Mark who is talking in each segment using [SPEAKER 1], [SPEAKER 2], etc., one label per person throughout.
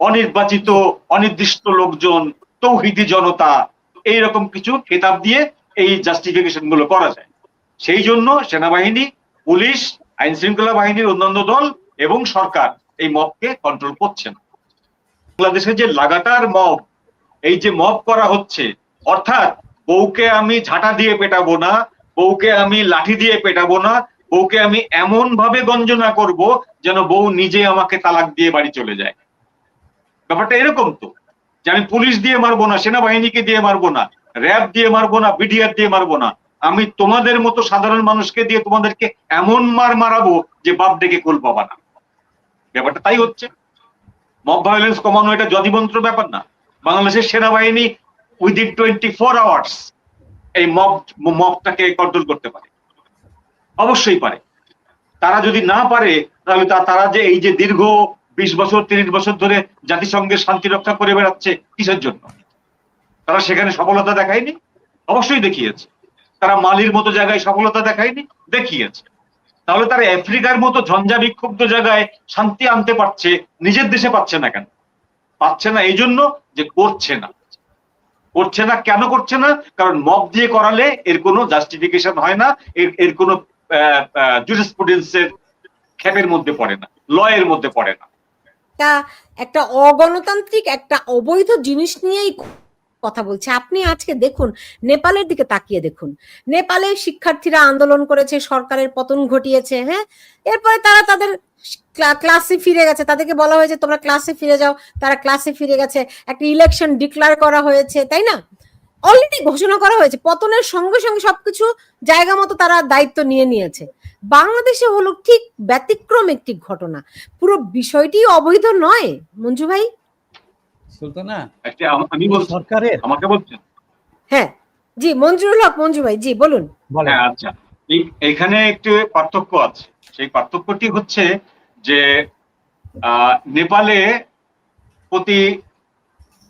[SPEAKER 1] অনির্বাচিত, অনির্দিষ্ট লোকজন, তৌহিদি জনতা, এইরকম কিছু খেতাব দিয়ে এই জাস্টিফিকেশনগুলো করা যায়। সেই জন্য সেনাবাহিনী, পুলিশ আইন শৃঙ্খলা বাহিনীর অন্যান্য দল এবং সরকার এই মবকে কন্ট্রোল করছে না। বাংলাদেশে যে লাগাতার মব এই যে মব করা হচ্ছে, অর্থাৎ বউকে আমি ঝাঁটা দিয়ে পেটাবো না, বউকে আমি লাঠি দিয়ে পেটাবো না, বউকে আমি এমন ভাবে গঞ্জনা করব যেন বউ নিজে আমাকে তালাক দিয়ে বাড়ি চলে যায়। ব্যাপারটা এরকম তো, যে আমি পুলিশ দিয়ে মারবো না, সেনাবাহিনীকে দিয়ে মারবো না, র্যাব দিয়ে মারবো না, বিডিআর দিয়ে মারবো না, আমি তোমাদের মতো সাধারণ মানুষকে দিয়ে তোমাদেরকে এমন মার মারাবো যে বাপ ডেকে কোল পাবা না। ব্যাপারটা তাই হচ্ছে। মব ভায়োলেন্স কমানো এটা যদিমন্ত্র ব্যাপার না। বাংলাদেশের সেনাবাহিনী উইদিন টোয়েন্টি ফোর আওয়ার্স এই মব, মবটাকে কন্ট্রোল করতে পারে। অবশ্যই পারে। তারা যদি না পারে, তাহলে তারা যে এই যে দীর্ঘ বিশ বছর, তিরিশ বছর ধরে জাতিসংঘের শান্তি রক্ষা করে বেড়াচ্ছে কিসের জন্য? তারা সেখানে সফলতা দেখায়নি? অবশ্যই দেখিয়েছে। তারা মালির মতো জায়গায় সফলতা দেখায়নি? দেখিয়েছে। তাহলে তারা আফ্রিকার মতো ঝঞ্ঝা বিক্ষুব্ধ জায়গায় শান্তি আনতে পারছে, নিজের দেশে পাচ্ছে না কেন? পাচ্ছে না এই জন্য যে করছে না। করছে না কেন করছে না? কারণ মব দিয়ে করালে এর কোনো জাস্টিফিকেশন হয় না, এর এর কোনো জুরিসপ্রুডেন্সের খ্যাপের মধ্যে পড়ে না ল এর মধ্যে পড়ে না।
[SPEAKER 2] একটা একটা অগণতান্ত্রিক, একটা অবৈধ জিনিস নিয়েই কথা বলছে। আপনি আজকে দেখুন, নেপালের দিকে তাকিয়ে দেখুন। নেপালে শিক্ষার্থীরা আন্দোলন করেছে, সরকারের পতন ঘটিয়েছে হ্যাঁ? এরপরে তারা তাদের ক্লাসে ফিরে গেছে। তাদেরকে বলা হয়েছে, তোমরা ক্লাসে ফিরে যাও। তারা ক্লাসে ফিরে গেছে। একটা ইলেকশন ডিক্লেয়ার করা হয়েছে, তাই না? অলরেডি ঘোষণা করা হয়েছে। পতনের সঙ্গে সঙ্গে সবকিছু জায়গা মতো তারা দায়িত্ব নিয়ে নিয়েছে। বাংলাদেশে হলো ঠিক ব্যতিক্রম একটি ঘটনা। পুরো বিষয়টি অবৈধ নয় মঞ্জু ভাই?
[SPEAKER 3] সুলতানা?
[SPEAKER 1] আমি
[SPEAKER 3] সরকারের?
[SPEAKER 1] আমাকে বলছেন?
[SPEAKER 2] হ্যাঁ জি মঞ্জুরুল হক মঞ্জু ভাই জি বলুন।
[SPEAKER 3] বলেন।
[SPEAKER 1] হ্যাঁ আচ্ছা। এই- এইখানে একটু পার্থক্য আছে। সেই পার্থক্যটি হচ্ছে যে আহ, নেপালে প্রতি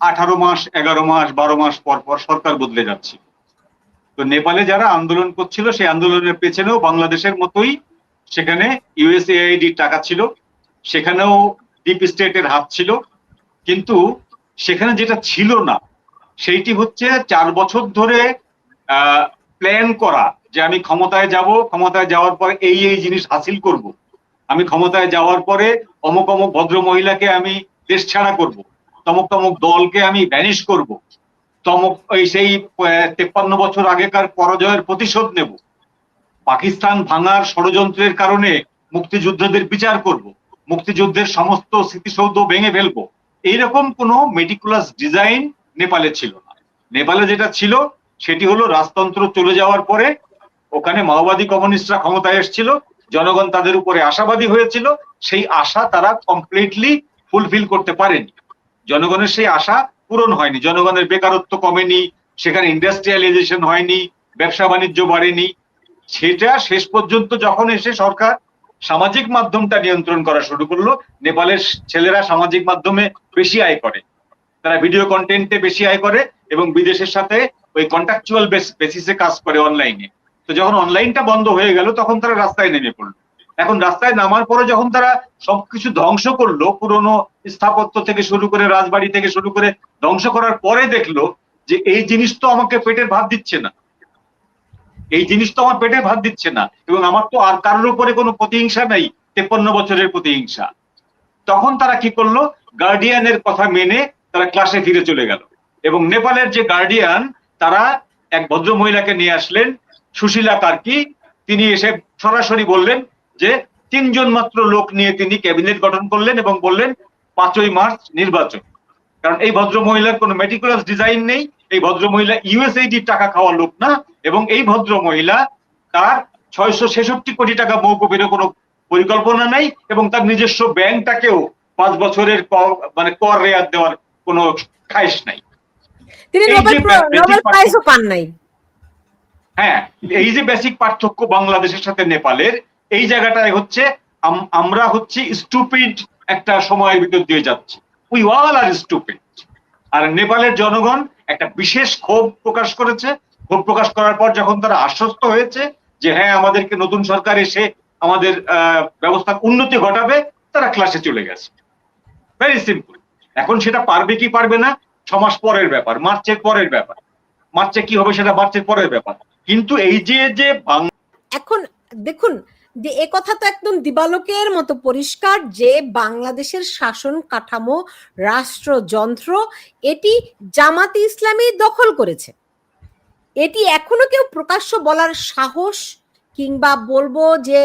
[SPEAKER 1] আঠারো মাস এগারো মাস বারো মাস পর পর সরকার বদলে যাচ্ছে। তো নেপালে যারা আন্দোলন করছিল, সেই আন্দোলনের পেছনেও বাংলাদেশের মতোই সেখানে ইউএসএআইডি টাকা ছিল, সেখানেও ডিপ স্টেটের হাত ছিল। কিন্তু সেখানে যেটা ছিল না, সেইটি হচ্ছে চার বছর ধরে প্ল্যান করা যে আমি ক্ষমতায় যাব, ক্ষমতায় যাওয়ার পরে এই এই জিনিস হাসিল করব। আমি ক্ষমতায় যাওয়ার পরে অমুক অমুক ভদ্র মহিলাকে আমি দেশ ছাড়া করব, তমক তমক দলকে আমি ভ্যানিশ করব। ওই সেই তেপ্পান্ন বছর আগেকার পরাজয়ের প্রতিশোধ নেব। পাকিস্তান ভাঙার ষড়যন্ত্রের কারণে মুক্তিযোদ্ধাদের বিচার করব। মুক্তিযুদ্ধের সমস্ত স্মৃতিসৌধ ভেঙে ফেলব। এইরকম কোনো মেটিকুলাস ডিজাইন নেপালে ছিল না। নেপালে যেটা ছিল, সেটি হলো রাজতন্ত্র চলে যাওয়ার পরে ওখানে মাওবাদী কমিউনিস্টরা ক্ষমতায় এসেছিল, জনগণ তাদের উপরে আশাবাদী হয়েছিল, সেই আশা তারা কমপ্লিটলি ফুলফিল করতে পারেনি। জনগণের সেই আশা পূরণ হয়নি। জনগণের বেকারত্ব কমেনি, সেখানে ইন্ডাস্ট্রিয়ালাইজেশন হয়নি, ব্যবসা বাণিজ্য বাড়েনি। সেটা শেষ পর্যন্ত যখন এসে সরকার সামাজিক মাধ্যমটা নিয়ন্ত্রণ করা শুরু করল, নেপালের ছেলেরা সামাজিক মাধ্যমে বেশি আয় করে। তারা ভিডিও কন্টেন্টে বেশি আয় করে এবং বিদেশের সাথে ওই কন্ট্রাকচুয়াল বেসিসে কাজ করে অনলাইনে তো যখন অনলাইনটা বন্ধ হয়ে গেল, তখন তারা রাস্তায় নেমে পড়ল। এখন রাস্তায় নামার পরে যখন তারা সবকিছু ধ্বংস করল, পুরনো স্থাপত্য থেকে শুরু করে রাজবাড়ি থেকে শুরু করে ধ্বংস করার পরে দেখল যে এই জিনিস তো আমাকে পেটের ভাত দিচ্ছে না। এই জিনিস তো আমার পেটে ভাত দিচ্ছে না এবং আমার তো আর কারোর উপরে কোনো প্রতিহিংসা নাই, তেপ্পান্ন বছরের প্রতিহিংসা। তখন তারা কি করল? গার্ডিয়ানের কথা মেনে তারা ক্লাসে ফিরে চলে গেল এবং নেপালের যে গার্ডিয়ান তারা এক ভদ্র মহিলাকে নিয়ে আসলেন, সুশীলা কার্কি। তিনি এসে সরাসরি বললেন যে তিনজন মাত্র লোক নিয়ে তিনি ক্যাবিনেট গঠন করলেন এবং বললেন পাঁচই মার্চ নির্বাচন। কারণ এই ভদ্র মহিলার কোনো মেটিকুলাস ডিজাইন নেই এই ভদ্র মহিলা ইউএসএইডি টাকা খাওয়া লোক না এবং এই ভদ্র মহিলা তার ছয়শো ছেষট্টি কোটি টাকা মৌকুফের কোনো পরিকল্পনা নাই এবং তার নিজস্ব ব্যাংকটাকেও পাঁচ বছরের মানে কর রেয়াত দেওয়ার কোনো খাইশ নাই।
[SPEAKER 2] তিনি নোবেল প্রাইজও পান নাই।
[SPEAKER 1] হ্যাঁ এই যে বেসিক পার্থক্য বাংলাদেশের সাথে নেপালের এই জায়গাটায় হচ্ছে আম- আমরা হচ্ছে স্টুপিড একটা সময়ের ভিতর দিয়ে যাচ্ছি। উই অল আর স্টুপিড আর নেপালের জনগণ একটা বিশেষ ক্ষোভ প্রকাশ করেছে। ক্ষোভ প্রকাশ করার পর যখন তারা আশ্বস্ত হয়েছে যে হ্যাঁ আমাদেরকে নতুন সরকার এসে আমাদের আহ, ব্যবস্থার উন্নতি ঘটাবে তারা ক্লাসে চলে গেছে। ভেরি সিম্পল এখন সেটা পারবে কি পারবে না ছ মাস পরের ব্যাপার মার্চের পরের ব্যাপার। মার্চে কি হবে সেটা মার্চের পরের ব্যাপার। কিন্তু এই যে যে
[SPEAKER 2] এখন দেখুন যে কথা তো একদম দিবালোকের মতো পরিষ্কার যে বাংলাদেশের শাসন কাঠামো, রাষ্ট্রযন্ত্র, এটি জামাতে ইসলামী দখল করেছে। এটি এখনও কেউ প্রকাশ্য বলার সাহস কিংবা বলব যে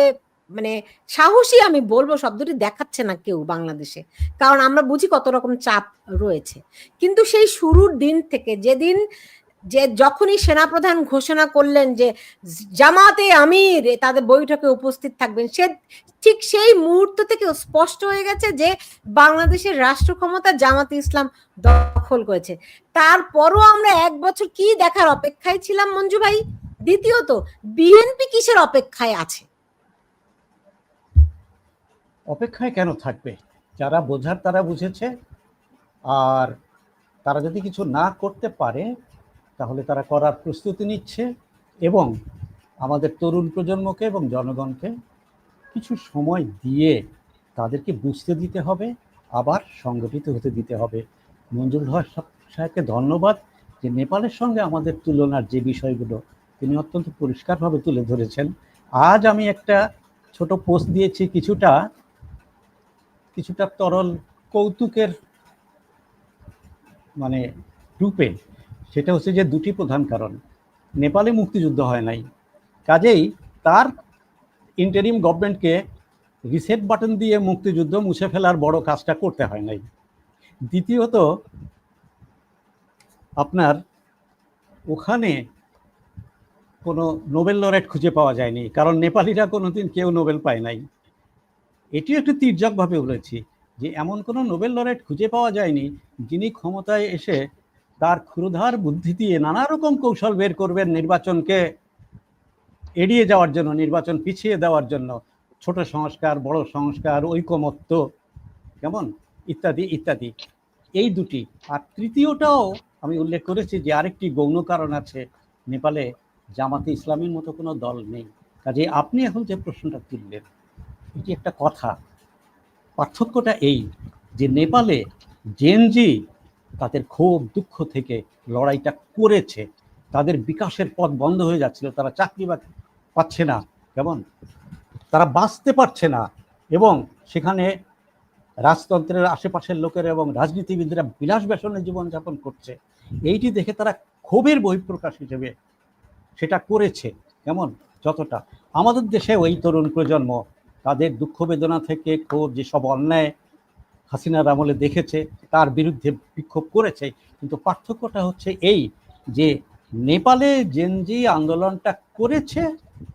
[SPEAKER 2] মানে সাহসী আমি বলব শব্দটি দেখাচ্ছে না কেউ বাংলাদেশে, কারণ আমরা বুঝি কত রকম চাপ রয়েছে। কিন্তু সেই শুরুর দিন থেকে যেদিন যে যখনই সেনাপ্রধান ঘোষণা করলেন যে জামাতে আমির তাদের বৈঠকে উপস্থিত থাকবেন, সে ঠিক সেই মুহূর্ত থেকে স্পষ্ট হয়ে গেছে যে বাংলাদেশের রাষ্ট্র ক্ষমতা জামাতে ইসলাম দখল করেছে। তারপরও আমরা এক বছর কি দেখার অপেক্ষায় ছিলাম মঞ্জু ভাই? দ্বিতীয়ত, বিএনপি কিসের অপেক্ষায় আছে?
[SPEAKER 4] অপেক্ষায় কেন থাকবে? যারা বোঝার তারা বুঝেছে, আর তারা যদি কিছু না করতে পারে তাহলে তারা করার প্রস্তুতি নিচ্ছে এবং আমাদের তরুণ প্রজন্মকে এবং জনগণকে কিছু সময় দিয়ে তাদেরকে বুঝতে দিতে হবে, আবার সংগঠিত হতে দিতে হবে। মঞ্জুর হক সাহেবকে ধন্যবাদ যে নেপালের সঙ্গে আমাদের তুলনার যে বিষয়গুলো তিনি অত্যন্ত পরিষ্কারভাবে তুলে ধরেছেন। আজ আমি একটা ছোট পোস্ট দিয়েছি, কিছুটা কিছুটা তরল কৌতুকের মানে রূপে। সেটা হচ্ছে যে দুটি প্রধান কারণ। নেপালে মুক্তিযুদ্ধ হয় নাই। কাজেই তার ইন্টারিম গভর্নমেন্টকে রিসেট বাটন দিয়ে মুক্তিযুদ্ধ মুছে ফেলার বড় কাজটা করতে হয় নাই। দ্বিতীয়ত, আপনার ওখানে কোনো নোবেল লরেট খুঁজে পাওয়া যায়নি, কারণ নেপালিরা কোনো দিন কেউ নোবেল পায় নাই। এটি একটু তির্যকভাবে বলেছি যে, এমন কোনো নোবেল লরেট খুঁজে পাওয়া যায়নি যিনি ক্ষমতায় এসে তার ক্ষুরধার বুদ্ধি দিয়ে নানা রকম কৌশল বের করবেন নির্বাচনকে এড়িয়ে যাওয়ার জন্য, নির্বাচন পিছিয়ে দেওয়ার জন্য। ছোট সংস্কার, বড় সংস্কার, ঐকমত্য, কেমন? ইত্যাদি ইত্যাদি। এই দুটি। আর তৃতীয়টাও আমি উল্লেখ করেছি যে আরেকটি গৌণ কারণ আছে। নেপালে জামাতে ইসলামের মতো কোনো দল নেই। কাজে আপনি এখন যে প্রশ্নটা তুললেন, এটি একটা কথা। পার্থক্যটা এই যে নেপালে জেনজি তাদের ক্ষোভ, দুঃখ থেকে লড়াইটা করেছে। তাদের বিকাশের পথ বন্ধ হয়ে যাচ্ছিল। তারা চাকরি পাচ্ছে না। কেমন? তারা বাঁচতে পারছে না। এবং সেখানে রাজতন্ত্রের আশেপাশের লোকেরা এবং রাজনীতিবিদরা বিলাস ব্যসনে জীবনযাপন করছে। এইটি দেখে তারা ক্ষোভের বহিঃপ্রকাশ হিসেবে সেটা করেছে। কেমন? যতটা। আমাদের দেশে ওই তরুণ প্রজন্ম তাদের দুঃখ বেদনা থেকে, ক্ষোভ, যেসব অন্যায় হাসিনার আমলে দেখেছে, তার বিরুদ্ধে বিক্ষোভ করেছে। কিন্তু পার্থক্যটা হচ্ছে এই যে, নেপালে জেনজি আন্দোলনটা করেছে,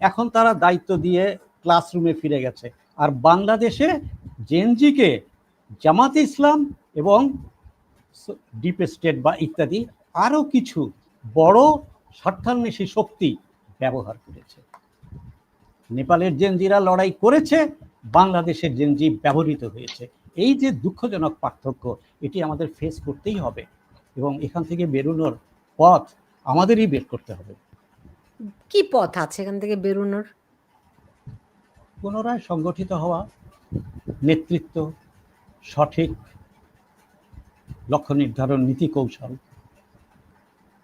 [SPEAKER 4] এখন তারা দায়িত্ব দিয়ে ক্লাসরুমে ফিরে গেছে। আর বাংলাদেশে জেনজিকে জামাতে ইসলাম এবং ডিপ স্টেট বা ইত্যাদি আরও কিছু বড় স্বার্থান্বেষী শক্তি ব্যবহার করেছে। নেপালের জেনজিরা লড়াই করেছে, বাংলাদেশের জেনজি ব্যবহৃত হয়েছে। এই যে দুঃখজনক পার্থক্য এটি আমাদের ফেস করতেই হবে এবং এখান থেকে বেরোনোর পথ আমাদেরই বের করতে হবে।
[SPEAKER 2] কি পথ আছে এখান থেকে বেরোনোর?
[SPEAKER 4] পুনরায় সংগঠিত হওয়া নেতৃত্ব সঠিক লক্ষ্য নির্ধারণ নীতি কৌশল।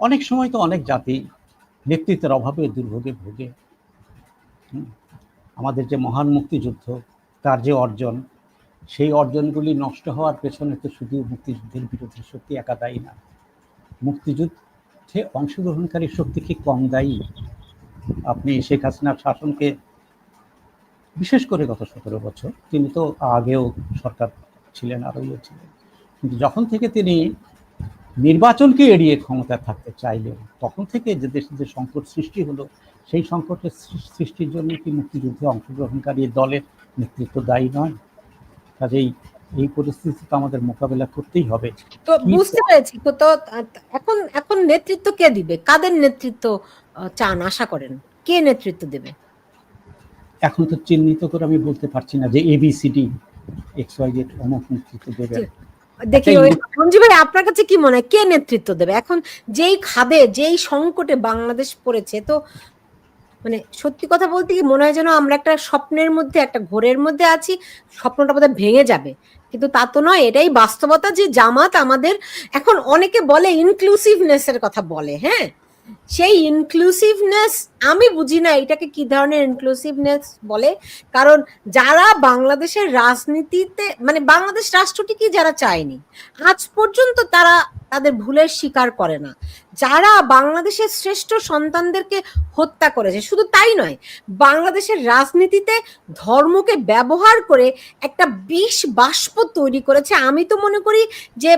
[SPEAKER 4] অনেক সময় তো অনেক জাতি নেতৃত্বের অভাবে দুর্ভোগে ভোগে। আমাদের যে মহান মুক্তিযুদ্ধ তার যে অর্জন সেই অর্জনগুলি নষ্ট হওয়ার পেছনে তো শুধু মুক্তিযুদ্ধের বিরোধী শক্তি একা দায়ী না। মুক্তিযুদ্ধে অংশগ্রহণকারী শক্তি কি কম দায়ী? আপনি শেখ হাসিনার শাসনকে বিশেষ করে গত সতেরো বছর, তিনি তো আগেও সরকার ছিলেন, আরও ইয়ে ছিলেন। কিন্তু যখন থেকে তিনি নির্বাচনকে এড়িয়ে ক্ষমতায় থাকতে চাইলেন, তখন থেকে যে দেশে যে সংকট সৃষ্টি হলো, সেই সংকটের সৃষ্টির জন্য কি মুক্তিযুদ্ধে অংশগ্রহণকারী দলের নেতৃত্ব দায়ী নয়? কাজেই এই পরিস্থিতি তো আমাদের মোকাবেলা করতেই হবে।
[SPEAKER 2] তো বুঝতে পেরেছি। তো এখন এখন নেতৃত্ব কে দিবে? কাদের নেতৃত্ব চান আশা করেন? কে নেতৃত্ব দেবে?
[SPEAKER 4] এখন তো চিহ্নিত করে আমি বলতে পারছি না যে এবিসিডি এক্স ওয়াই জেড অমুক নেতৃত্ব দেবে।
[SPEAKER 2] দেখি ভাই আপনার কাছে কি মনে হয়? কে নেতৃত্ব দেবে? এখন যেই খাদে যেই সংকটে বাংলাদেশ পড়েছে তো মানে সত্যি কথা বলতে কি মনে হয় যেন আমরা একটা স্বপ্নের মধ্যে, একটা ঘোরের মধ্যে আছি, স্বপ্নটা বোধহয় ভেঙে যাবে। কিন্তু তা তো নয়, এটাই বাস্তবতা যে জামাত আমাদের এখন অনেকে বলে ইনক্লুসিভনেস এর কথা বলে হ্যাঁ? সেই ইনক্লুসিভনেস আমি বুঝি না এটাকে কি ধরনের ইনক্লুসিভনেস বলে। কারণ যারা বাংলাদেশের রাজনীতিতে মানে বাংলাদেশ রাষ্ট্রটিকে যারা চায়নি, আজ পর্যন্ত তারা তাদের ভুলের স্বীকার করে না। যারা বাংলাদেশের শ্রেষ্ঠ সন্তানদেরকে হত্যা করেছে, শুধু তাই নয়, বাংলাদেশের রাজনীতিতে ধর্মকে ব্যবহার করে একটা বিষ বাষ্প তৈরি করেছে। আমি তো মনে করি যে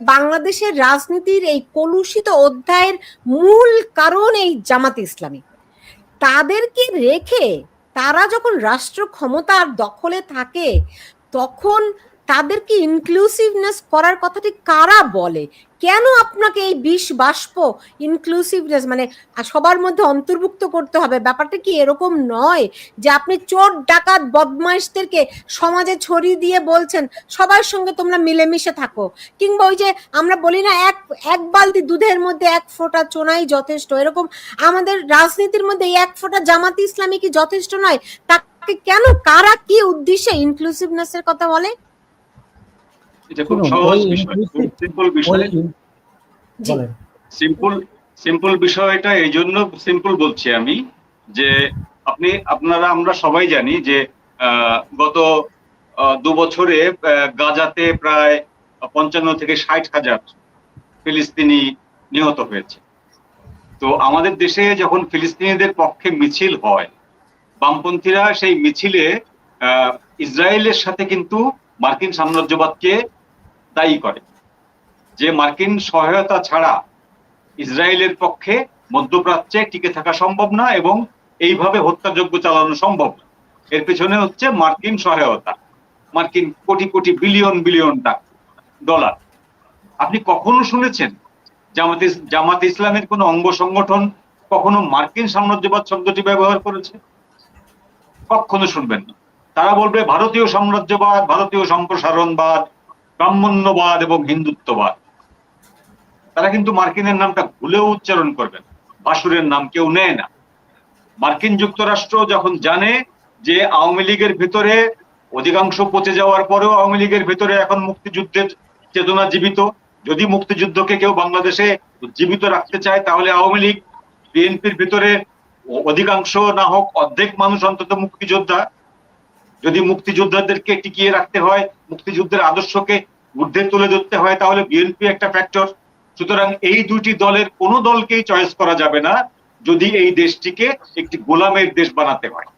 [SPEAKER 2] বাংলাদেশের রাজনীতির এই কলুষিত অধ্যায়ের মূল কারণ এই জামাত ইসলামী। তাদেরকে রেখে তারা যখন রাষ্ট্র ক্ষমতার দখলে থাকে, তখন তাদেরকে ইনক্লুসিভনেস করার কথাটি কারা বলে? কেন আপনাকে এই বিষ বাষ্প ইনক্লুসিভনেস মানে সবার মধ্যে অন্তর্ভুক্ত করতে হবে? ব্যাপারটা কি এরকম নয় যে আপনি চোর, ডাকাত, বদমাইশদেরকে সমাজে ছড়িয়ে দিয়ে বলছেন, সবার সঙ্গে তোমরা মিলেমিশে থাকো। কিংবা ওই যে আমরা বলি না, এক এক বালতি দুধের মধ্যে এক ফোঁটা চোনাই যথেষ্ট। এরকম আমাদের রাজনীতির মধ্যে এক ফোঁটা জামাতি ইসলামী কি যথেষ্ট নয়? তাকে কেন, কারা কি উদ্দেশ্যে ইনক্লুসিভনেস এর কথা বলে?
[SPEAKER 1] এটা খুব সহজ বিষয় খুব সিম্পল বিষয়। বিষয়টা এই জন্য সিম্পল বলছি আমি যে আপনি আপনারা আমরা সবাই জানি যে গত দু বছরে গাজাতে প্রায় পঞ্চান্ন থেকে ষাট হাজার ফিলিস্তিনি নিহত হয়েছে। তো আমাদের দেশে যখন ফিলিস্তিনিদের পক্ষে মিছিল হয় বামপন্থীরা সেই মিছিলে আহ, ইসরায়েলের সাথে কিন্তু মার্কিন সাম্রাজ্যবাদকে দায়ী করে। যে মার্কিন সহায়তা ছাড়া ইসরায়েলের পক্ষে মধ্যপ্রাচ্যে টিকে থাকা সম্ভব না এবং এইভাবে হত্যাযজ্ঞ চালানো সম্ভব না। এর পেছনে হচ্ছে মার্কিন সহায়তা। মার্কিন crore crore billion billion dollar. আপনি কখনো শুনেছেন জামাত জামাত ইসলামের কোন অঙ্গ সংগঠন কখনো মার্কিন সাম্রাজ্যবাদ শব্দটি ব্যবহার করেছে? কখনো শুনবেন না। তারা বলবে, ভারতীয় সাম্রাজ্যবাদ, ভারতীয় সম্প্রসারণবাদ ব্রাহ্মণ্যবাদ এবং হিন্দুত্ববাদ। তারা কিন্তু মার্কিনের নামটা ভুলেও উচ্চারণ করবেন বাসুরের নাম কেউ নেয় না। মার্কিন যুক্তরাষ্ট্র যখন জানে যে আওয়ামী লীগের ভিতরে অধিকাংশ পচে যাওয়ার পরেও আওয়ামী লীগের ভিতরে এখন মুক্তিযুদ্ধের চেতনা জীবিত, যদি মুক্তিযুদ্ধকে কেউ বাংলাদেশে জীবিত রাখতে চায়, তাহলে আওয়ামী লীগ বিএনপির ভিতরে অধিকাংশ না হোক অর্ধেক মানুষ অন্তত মুক্তিযোদ্ধা যদি মুক্তিযোদ্ধাদেরকে টিকিয়ে রাখতে হয়, মুক্তিযুদ্ধের আদর্শকে ঊর্ধ্বে তুলে ধরতে হয়, তাহলে বিএনপি একটা ফ্যাক্টর সুতরাং এই দুটি দলের কোনো দলকেই চয়েস করা যাবে না, যদি এই দেশটিকে একটি গোলামের দেশ বানাতে হয়।